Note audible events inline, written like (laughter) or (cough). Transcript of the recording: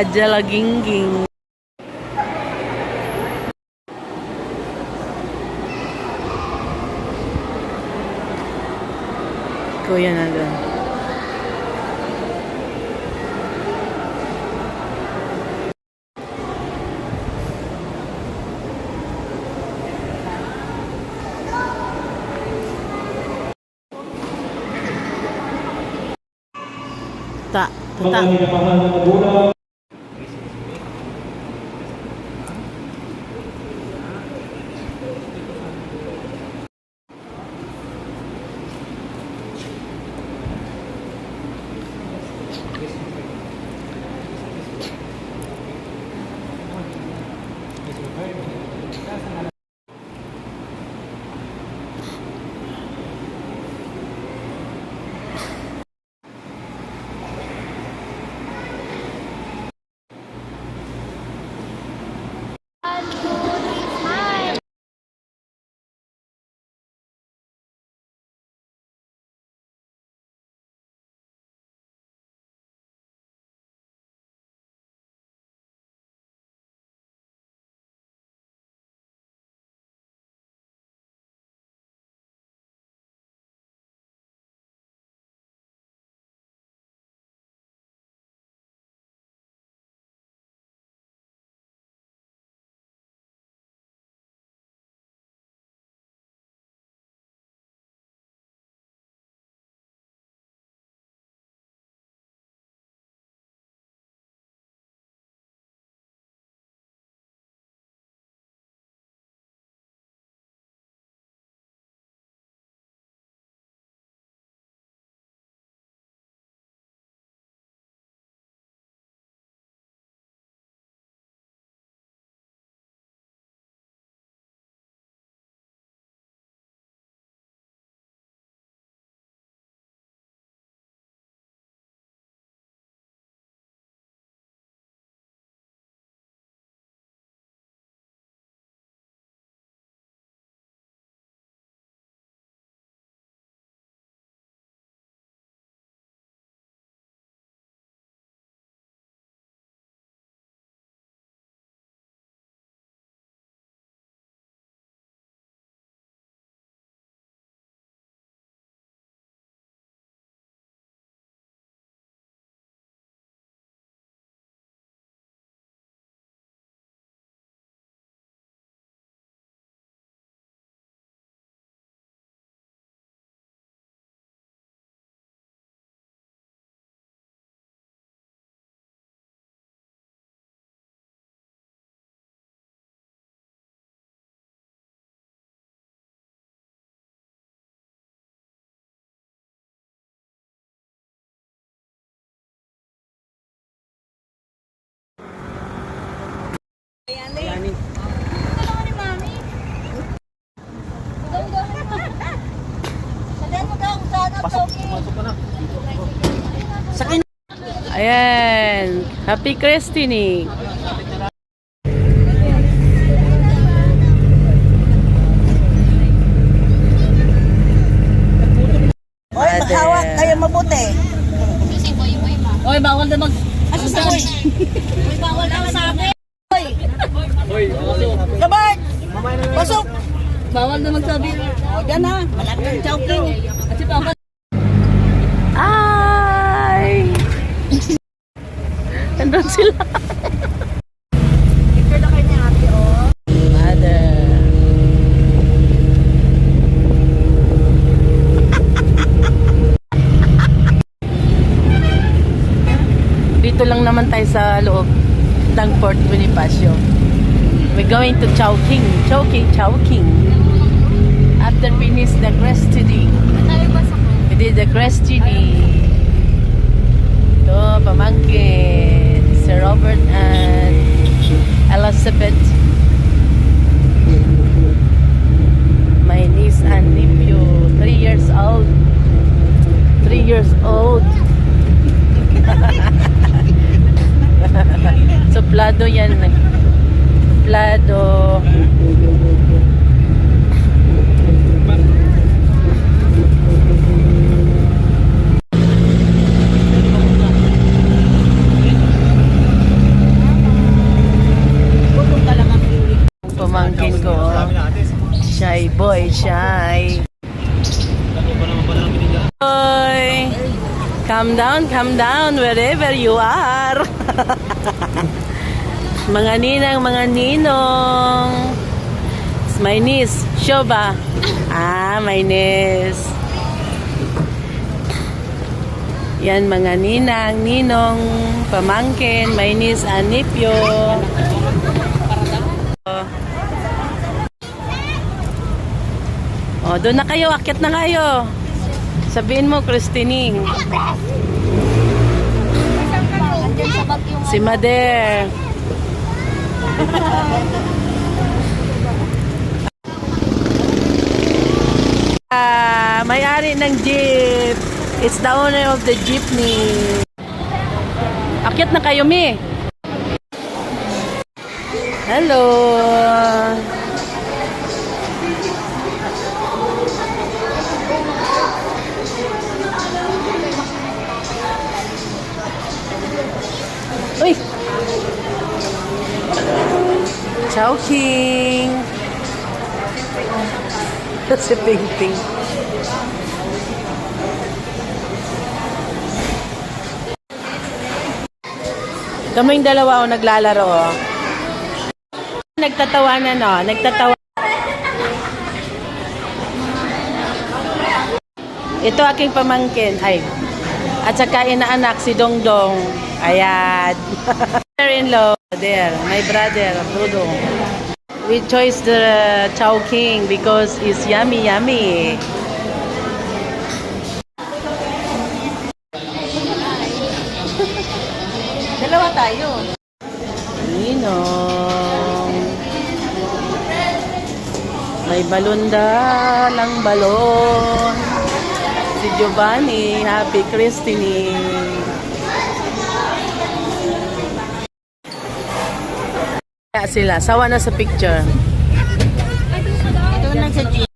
mga jalagingging. Kuya na doon. Ta, ta, ta. Ayan. Happy Christine. Bawal na magsabi. O, dyan na. Malapit ang chowking. Kasi bawal. Ay! Nandun sila. Picture na kayo ni ate, oh. Mother. Dito lang naman tayo sa loob ng Port Bonifacio. Going to Chowking. Chowking, Chowking. After finish the Crestini. We did the Crestini. Ito, pamangkin. Sir Robert and Elizabeth. My niece and nephew, three years old. Three years old. (laughs) Suplado yan templado. Pamangkin ko. Shy boy, shy. Boy, calm down, calm down, wherever you are. (laughs) mga ninang, mga ninong. It's my niece, Shoba. Ah, my niece. Yan mga ninang, ninong, pamangkin, my niece, Anipyo. Oh, doon na kayo, akit na kayo. Sabihin mo, Christining. Si Mader. (laughs) Ah, may-ari ng jeep. It's the owner of the jeepney. Akyat na kayo, Mi. Hello. King! si Ping Ping. Kaming dalawa o naglalaro. oh. Nagtatawanan o. Nagtatawa. Ito aking pamangkin. Ay. At saka inaanak si Dongdong. Ayan. (laughs) Brother-in-law. There. My brother, Dudong. We chose the Chow King because it's yummy, yummy. (laughs) Dalawa tayo. Ninong. May balunda lang balon. Si Giovanni, happy Christine. Sila, sawa na sa picture. Ito na sa.